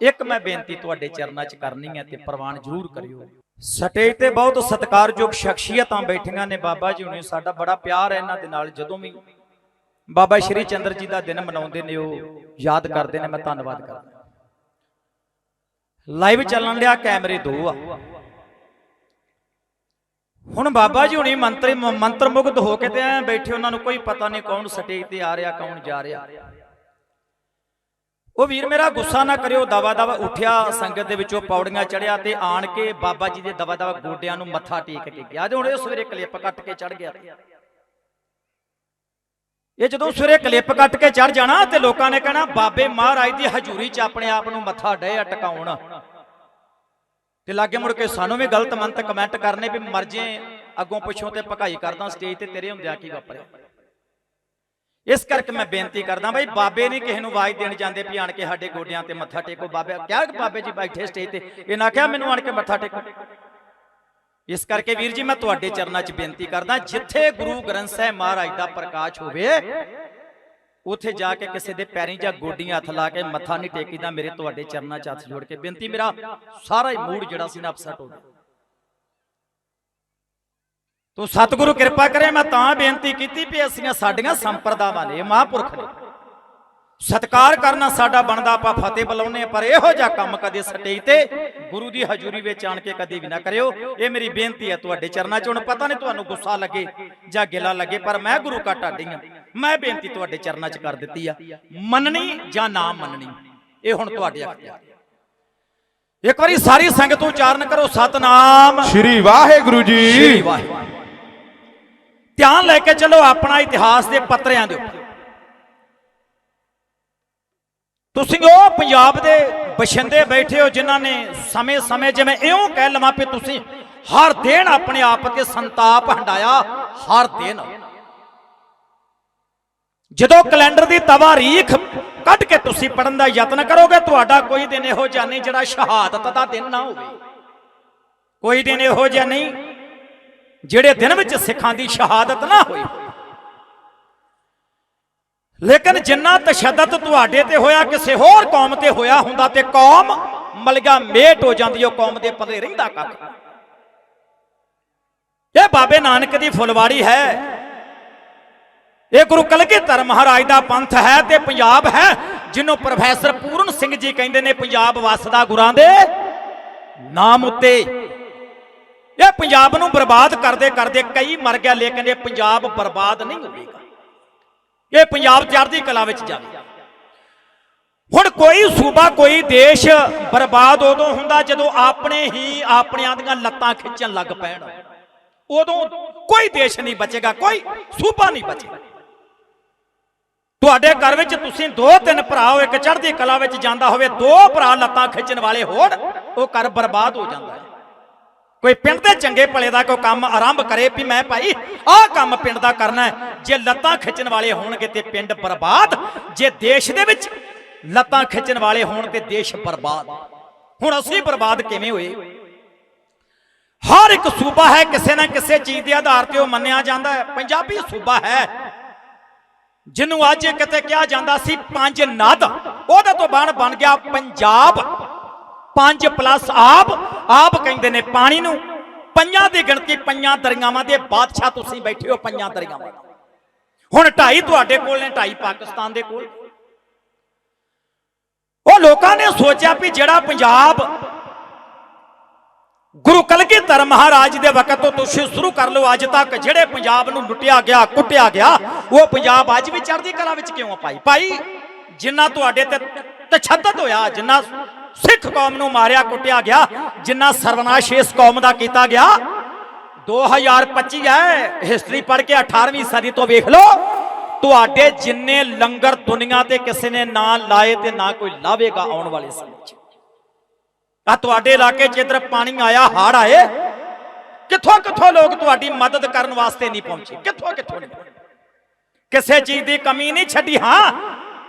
ਇੱਕ ਮੈਂ ਬੇਨਤੀ ਤੁਹਾਡੇ ਚਰਨਾਂ 'ਚ ਕਰਨੀ ਹੈ ਤੇ ਪ੍ਰਵਾਨ ਜ਼ਰੂਰ ਕਰਿਓ। ਸਟੇਜ ਤੇ ਬਹੁਤ ਸਤਿਕਾਰਯੋਗ ਸ਼ਖਸੀਅਤਾਂ ਬੈਠੀਆਂ ਨੇ ਬਾਬਾ ਜੀ ਹੁਣੇ ਸਾਡਾ ਬੜਾ ਪਿਆਰ ਹੈ ਇਹਨਾਂ ਦੇ ਨਾਲ। ਜਦੋਂ ਵੀ ਬਾਬਾ ਸ਼੍ਰੀ ਚੰਦਰ ਜੀ ਦਾ ਦਿਨ ਮਨਾਉਂਦੇ ਨੇ ਉਹ ਯਾਦ ਕਰਦੇ ਨੇ ਮੈਂ ਧੰਨਵਾਦ ਕਰਦਾ। ਲਾਈਵ ਚੱਲਣ ਲਿਆ ਕੈਮਰੇ ਦੋ ਆ। ਹੁਣ ਬਾਬਾ ਜੀ ਹੁਣੀ ਮੰਤਰੀ ਮੰਤਰ ਮੁਗਧ ਹੋ ਕੇ ਤੇ ਐ ਬੈਠੇ ਉਹਨਾਂ ਨੂੰ ਕੋਈ ਪਤਾ ਨਹੀਂ ਕੌਣ ਸਟੇਜ ਤੇ ਆ ਰਿਹਾ ਕੌਣ ਜਾ ਰਿਹਾ। ਉਹ ਵੀਰ ਮੇਰਾ ਗੁੱਸਾ ਨਾ ਕਰਿਓ, ਦਵਾ ਦਵਾ ਉੱਠਿਆ, ਸੰਗਤ ਦੇ ਵਿੱਚੋਂ ਪੌੜੀਆਂ ਚੜਿਆ ਤੇ ਆਣ ਕੇ ਬਾਬਾ ਜੀ ਦੇ ਦਵਾ ਦਵਾ ਗੋਡਿਆਂ ਨੂੰ ਮੱਥਾ ਟੇਕ ਕੇ ਗਿਆ ਤੇ ਹੁਣ ਇਹ ਸਵੇਰੇ ਕਲਿੱਪ ਕੱਟ ਕੇ ਚੜ ਗਿਆ। ਇਹ ਜਦੋਂ ਸਵੇਰੇ ਕਲਿੱਪ ਕੱਟ ਕੇ ਚੜ ਜਾਣਾ ਤੇ ਲੋਕਾਂ ਨੇ ਕਹਿਣਾ, ਬਾਬੇ ਮਹਾਰਾਜ ਦੀ ਹਜ਼ੂਰੀ 'ਚ ਆਪਣੇ ਆਪ ਨੂੰ ਮੱਥਾ ਡੇ ਟਿਕਾਉਣ। ਤੇ ਲਾਗੇ ਮੁੜ ਕੇ ਸਾਨੂੰ ਵੀ ਗਲਤ ਮੰਤ ਕਮੈਂਟ ਕਰਨੇ ਵੀ ਮਰਜ਼ੇ ਅੱਗੋਂ ਪਿੱਛੋਂ ਤੇ ਭਕਾਈ ਕਰਦਾ, ਸਟੇਜ ਤੇ ਤੇਰੇ ਹੁੰਦਿਆਂ ਕੀ ਵਾਪਰਿਆ? ਇਸ ਕਰਕੇ ਮੈਂ ਬੇਨਤੀ ਕਰਦਾ ਬਾਈ, ਬਾਬੇ ਨਹੀਂ ਕਿਸੇ ਨੂੰ ਆਵਾਜ਼ ਦੇਣ ਜਾਂਦੇ ਵੀ ਆਣ ਕੇ ਸਾਡੇ ਗੋਡਿਆਂ ਤੇ ਮੱਥਾ ਟੇਕੋ, ਬਾਬੇ। ਕਿਹਾ ਬਾਬੇ ਜੀ ਬੈਠੇ ਸਟੇਜ ਤੇ? ਇਹਨਾਂ ਕਿਹਾ ਮੈਨੂੰ ਆਣ ਕੇ ਮੱਥਾ ਟੇਕੋ। ਇਸ ਕਰਕੇ ਵੀਰ ਜੀ, ਮੈਂ ਤੁਹਾਡੇ ਚਰਨਾਂ 'ਚ ਬੇਨਤੀ ਕਰਦਾ, ਜਿੱਥੇ ਗੁਰੂ ਗ੍ਰੰਥ ਸਾਹਿਬ ਮਹਾਰਾਜ ਦਾ ਪ੍ਰਕਾਸ਼ ਹੋਵੇ, ਉੱਥੇ ਜਾ ਕੇ ਕਿਸੇ ਦੇ ਪੈਰੀਂ ਜਾਂ ਗੋਡੀਆਂ ਹੱਥ ਲਾ ਕੇ ਮੱਥਾ ਨਹੀਂ ਟੇਕੀਦਾ, ਮੇਰੇ ਤੁਹਾਡੇ ਚਰਨਾਂ 'ਚ ਹੱਥ ਜੋੜ ਕੇ। ਬੇਨਤੀ ਮੇਰਾ ਸਾਰਾ ਹੀ ਮੂਡ ਜਿਹੜਾ ਸੀ ਨਾ ਅਪਸੈਟ ਹੋ ਗਿਆ। ਤੋ ਸਤਿਗੁਰੂ ਕਿਰਪਾ ਕਰੇ ਮੈਂ ਤਾਂ ਬੇਨਤੀ ਕੀਤੀ ਵੀ ਅਸੀਂ ਸਾਡੀਆਂ ਸੰਪਰਦਾਵਾਂ ਨੇ ਮਹਾਂਪੁਰਖ ਨੇ। ਸਤਕਾਰ ਕਰਨਾ ਸਾਡਾ ਬਣਦਾ ਆਪਾਂ ਫਤਿਹ ਬੁਲਾਉਨੇ ਪਰ ਇਹੋ ਜਿਹਾ ਕੰਮ ਕਦੇ ਸਟੇਜ ਤੇ ਗੁਰੂ ਦੀ ਹਜ਼ੂਰੀ ਵਿੱਚ ਆਣ ਕੇ ਕਦੇ ਵੀ ਨਾ ਕਰਿਓ। ਇਹ ਮੇਰੀ ਬੇਨਤੀ ਹੈ ਤੁਹਾਡੇ ਚਰਨਾਂ 'ਚ ਹੁਣ ਪਤਾ ਨਹੀਂ ਤੁਹਾਨੂੰ ਗੁੱਸਾ ਲੱਗੇ ਜਾਂ ਗਿਲਾ ਲੱਗੇ ਪਰ ਮੈਂ ਗੁਰੂ ਕਾ ਢਾਡੀ ਹਾਂ। ਮੈਂ ਬੇਨਤੀ ਤੁਹਾਡੇ ਚਰਨਾਂ 'ਚ ਕਰ ਦਿੱਤੀ ਆ ਮੰਨਣੀ ਜਾਂ ਨਾ ਮੰਨਣੀ ਇਹ ਹੁਣ ਤੁਹਾਡੇ ਅਖਤਿਆਰ ਇੱਕ ਵਾਰੀ ਸਾਰੀ ਸੰਗਤ ਉਚਾਰਨ ਕਰੋ ਸਤਨਾਮ। ਸ਼੍ਰੀ ਵਾਹਿਗੁਰੂ ਸ਼੍ਰੀ ਜੀ ਵਾਹਿਗੁਰੂ। ਧਿਆਨ ਲੈ ਕੇ ਚੱਲੋ ਆਪਣਾ ਇਤਿਹਾਸ ਦੇ ਪੱਤਰਿਆਂ ਦੇ ਉੱਪਰ। ਤੁਸੀਂ ਉਹ ਪੰਜਾਬ ਦੇ ਬਸ਼ਿੰਦੇ ਬੈਠੇ ਹੋ ਜਿਨ੍ਹਾਂ ਨੇ ਸਮੇਂ-ਸਮੇਂ ਜਿਵੇਂ ਇਉਂ ਕਹਿ ਲਵਾਂ ਵੀ ਤੁਸੀਂ ਹਰ ਦਿਨ ਆਪਣੇ ਆਪ ਤੇ ਸੰਤਾਪ ਹੰਡਾਇਆ, ਹਰ ਦਿਨ। ਜਦੋਂ ਕੈਲੰਡਰ ਦੀ ਤਵਾਰੀਖ ਕੱਢ ਕੇ ਤੁਸੀਂ ਪੜਨ ਦਾ ਯਤਨ ਕਰੋਗੇ, ਤੁਹਾਡਾ ਕੋਈ ਦਿਨ ਇਹੋ ਜਿਹਾ ਨਹੀਂ ਜਿਹੜਾ ਸ਼ਹਾਦਤ ਦਾ ਦਿਨ ਨਾ ਹੋਵੇ। ਕੋਈ ਦਿਨ ਇਹੋ ਜਿਹਾ ਨਹੀਂ ਜਿਹੜੇ ਦਿਨ ਵਿੱਚ ਸਿੱਖਾਂ ਦੀ ਸ਼ਹਾਦਤ ਨਾ ਹੋਈ। ਲੇਕਿਨ ਜਿੰਨਾ ਤਸ਼ੱਦਦ ਤੁਹਾਡੇ ਤੇ ਹੋਇਆ, ਕਿਸੇ ਹੋਰ ਕੌਮ ਤੇ ਹੋਇਆ ਹੁੰਦਾ ਤੇ ਕੌਮ ਮਲਗਾ ਮੇਟ ਹੋ ਜਾਂਦੀ, ਉਹ ਕੌਮ ਦੇ ਪੱਲੇ ਰਹਿੰਦਾ ਕੱਖ ਇਹ ਬਾਬੇ ਨਾਨਕ ਦੀ ਫੁਲਵਾੜੀ ਹੈ। ਇਹ ਗੁਰੂ ਕਲਗੀਧਰ ਮਹਾਰਾਜ ਦਾ ਪੰਥ ਹੈ ਤੇ ਪੰਜਾਬ ਹੈ, ਜਿਹਨੂੰ ਪ੍ਰੋਫੈਸਰ ਪੂਰਨ ਸਿੰਘ ਜੀ ਕਹਿੰਦੇ ਨੇ, ਪੰਜਾਬ ਵਸਦਾ ਗੁਰਾਂ ਦੇ ਨਾਮ ਉੱਤੇ। ਇਹ ਪੰਜਾਬ ਨੂੰ ਬਰਬਾਦ ਕਰਦੇ ਕਰਦੇ ਕਈ ਮਰ ਗਿਆ, ਲੇਕਿਨ ਇਹ ਪੰਜਾਬ ਬਰਬਾਦ ਨਹੀਂ ਹੋਵੇਗਾ। ਇਹ ਪੰਜਾਬ ਚੜ੍ਹਦੀ ਕਲਾ ਵਿੱਚ ਜਾਵੇ। ਹੁਣ ਕੋਈ ਸੂਬਾ, ਕੋਈ ਦੇਸ਼ ਬਰਬਾਦ ਉਦੋਂ ਹੁੰਦਾ ਜਦੋਂ ਆਪਣੇ ਹੀ ਆਪਣਿਆਂ ਦੀਆਂ ਲੱਤਾਂ ਖਿੱਚਣ ਲੱਗ ਪੈਣ। ਉਦੋਂ ਕੋਈ ਦੇਸ਼ ਨਹੀਂ ਬਚੇਗਾ, ਕੋਈ ਸੂਬਾ ਨਹੀਂ ਬਚੇਗਾ। ਤੁਹਾਡੇ ਘਰ ਵਿੱਚ ਤੁਸੀਂ ਦੋ ਤਿੰਨ ਭਰਾ ਹੋ, ਇੱਕ ਚੜ੍ਹਦੀ ਕਲਾ ਵਿੱਚ ਜਾਂਦਾ ਹੋਵੇ, ਦੋ ਭਰਾ ਲੱਤਾਂ ਖਿੱਚਣ ਵਾਲੇ ਹੋਣ, ਉਹ ਘਰ ਬਰਬਾਦ ਹੋ ਜਾਂਦਾ ਹੈ। ਕੋਈ ਪਿੰਡ ਦੇ ਚੰਗੇ ਭਲੇ ਦਾ ਕੋਈ ਕੰਮ ਆਰੰਭ ਕਰੇ ਵੀ ਮੈਂ ਭਾਈ ਆਹ ਕੰਮ ਪਿੰਡ ਦਾ ਕਰਨਾ ਹੈ। ਜੇ ਲੱਤਾਂ ਖਿੱਚਣ ਵਾਲੇ ਹੋਣਗੇ ਤੇ ਪਿੰਡ ਬਰਬਾਦ, ਜੇ ਦੇਸ਼ ਦੇ ਵਿੱਚ ਲੱਤਾਂ ਖਿੱਚਣ ਵਾਲੇ ਹੋਣ ਤੇ ਦੇਸ਼ ਬਰਬਾਦ। ਹੁਣ ਅਸੀਂ ਬਰਬਾਦ ਕਿਵੇਂ ਹੋਏ? ਹਰ ਇੱਕ ਸੂਬਾ ਹੈ, ਕਿਸੇ ਨਾ ਕਿਸੇ ਚੀਜ਼ ਦੇ ਆਧਾਰ ਤੇ ਉਹ ਮੰਨਿਆ ਜਾਂਦਾ ਹੈ। ਪੰਜਾਬੀ ਸੂਬਾ ਹੈ, ਜਿਹਨੂੰ ਅੱਜ ਕਿਤੇ ਕਿਹਾ ਜਾਂਦਾ ਸੀ ਪੰਜ ਨਦ, ਉਹਦੇ ਤੋਂ ਬਣ ਬਣ ਗਿਆ ਪੰਜਾਬ, ਪੰਜ ਪਲੱਸ ਆਪ ਆਪ ਕਹਿੰਦੇ ਨੇ ਪਾਣੀ ਨੂੰ ਪੰਜਾਂ ਦੀ ਗਿਣਤੀ ਪੰਜਾਂ ਦਰਿਆਵਾਂ ਦੇ ਬਾਦਸ਼ਾਹ ਤੁਸੀਂ ਬੈਠੇ ਹੋ, ਪੰਜਾਂ ਦਰਿਆਵਾਂ। ਹੁਣ ਢਾਈ ਤੁਹਾਡੇ ਕੋਲ ਨੇ, ਢਾਈ ਪਾਕਿਸਤਾਨ ਦੇ ਕੋਲ। ਉਹ ਲੋਕਾਂ ਨੇ ਸੋਚਿਆ ਵੀ ਜਿਹੜਾ ਪੰਜਾਬ ਗੁਰੂ ਕਲਗੀਧਰ ਮਹਾਰਾਜ ਦੇ ਵਕਤ ਤੋਂ ਤੁਸੀਂ ਸ਼ੁਰੂ ਕਰ ਲਓ, ਅੱਜ ਤੱਕ ਜਿਹੜੇ ਪੰਜਾਬ ਨੂੰ ਲੁੱਟਿਆ ਗਿਆ, ਕੁੱਟਿਆ ਗਿਆ, ਉਹ ਪੰਜਾਬ ਅੱਜ ਵੀ ਚੜ੍ਹਦੀ ਕਲਾ ਵਿੱਚ ਕਿਉਂ ਆ ਭਾਈ? ਭਾਈ, ਜਿੰਨਾ ਤੁਹਾਡੇ ਤੇ ਤਸ਼ੱਦਦ ਹੋਇਆ, ਜਿੰਨਾ ਸਿੱਖ ਕੌਮ ਨੂੰ ਮਾਰਿਆ, ਕੁੱਟਿਆ ਗਿਆ, ਜਿੰਨਾ ਸਰਵਨਾਸ਼ ਇਸ ਕੌਮ ਦਾ ਕੀਤਾ ਗਿਆ। 2025 ਹੈ ਹਿਸਟਰੀ ਪੜ੍ਹ ਕੇ 18ਵੀਂ ਸਦੀ ਤੋਂ ਵੇਖ ਲਓ, ਤੁਹਾਡੇ ਜਿੰਨੇ ਲੰਗਰ ਦੁਨੀਆ ਤੇ ਕਿਸੇ ਨੇ ਨਾ ਲਾਏ ਤੇ ਨਾ ਕੋਈ ਲਾਵੇਗਾ ਆਉਣ ਵਾਲੇ ਸਮੇਂ 'ਚ। ਆ ਤੁਹਾਡੇ ਇਲਾਕੇ 'ਚ ਇਧਰ ਪਾਣੀ ਆਇਆ, ਹੜ ਆਏ, ਕਿੱਥੋਂ ਕਿੱਥੋਂ ਲੋਕ ਤੁਹਾਡੀ ਮਦਦ ਕਰਨ ਵਾਸਤੇ ਨਹੀਂ ਪਹੁੰਚੇ? ਕਿੱਥੋਂ ਕਿੱਥੋਂ ਨਹੀਂ ਕਿਸੇ ਚੀਜ਼ ਦੀ ਕਮੀ ਨਹੀਂ ਛੱਡੀ, ਹਾਂ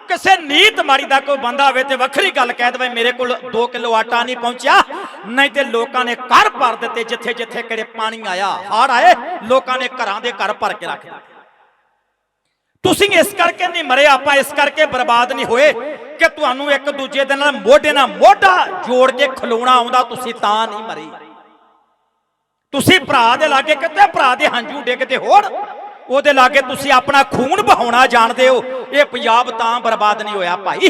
ਕਿਸੇ ਨੀਤ ਮਾੜੀ ਦਾ ਕੋਈ ਬੰਦਾ ਹੋਵੇ ਤੇ ਵੱਖਰੀ ਗੱਲ ਕਹਿ ਦਵੇ, ਮੇਰੇ ਕੋਲ 2 ਕਿਲੋ ਆਟਾ ਨਹੀਂ ਪਹੁੰਚਿਆ, ਨਹੀਂ ਤੇ ਲੋਕਾਂ ਨੇ ਘਰ ਭਰ ਦਿੱਤੇ ਜਿੱਥੇ ਜਿੱਥੇ ਕਿਹੜੇ ਪਾਣੀ ਆਇਆ, ਹੜ ਆਏ, ਲੋਕਾਂ ਨੇ ਘਰਾਂ ਦੇ ਘਰ ਭਰ ਕੇ ਰੱਖ ਦਿੱਤੇ। ਤੁਸੀਂ ਇਸ ਕਰਕੇ ਨਹੀਂ ਮਰੇ, ਆਪਾਂ ਇਸ ਕਰਕੇ ਬਰਬਾਦ ਨਹੀਂ ਹੋਏ ਕਿ ਤੁਹਾਨੂੰ ਇੱਕ ਦੂਜੇ ਦੇ ਨਾਲ ਮੋਢੇ ਨਾਲ ਮੋਢਾ ਜੋੜ ਕੇ ਖਲੋਣਾ ਆਉਂਦਾ, ਤੁਸੀਂ ਤਾਂ ਨਹੀਂ ਮਰੇ। ਤੁਸੀਂ ਭਰਾ ਦੇ ਲਾਗੇ ਕਿਤੇ, ਭਰਾ ਦੇ ਹੰਝੂ ਡਿੱਗਦੇ ਹੋਣ, ਉਹਦੇ ਲਾਗੇ ਤੁਸੀਂ ਆਪਣਾ ਖੂਨ ਬਹਾਉਣਾ ਜਾਣਦੇ ਹੋ ਇਹ ਪੰਜਾਬ ਤਾਂ ਬਰਬਾਦ ਨਹੀਂ ਹੋਇਆ ਭਾਈ।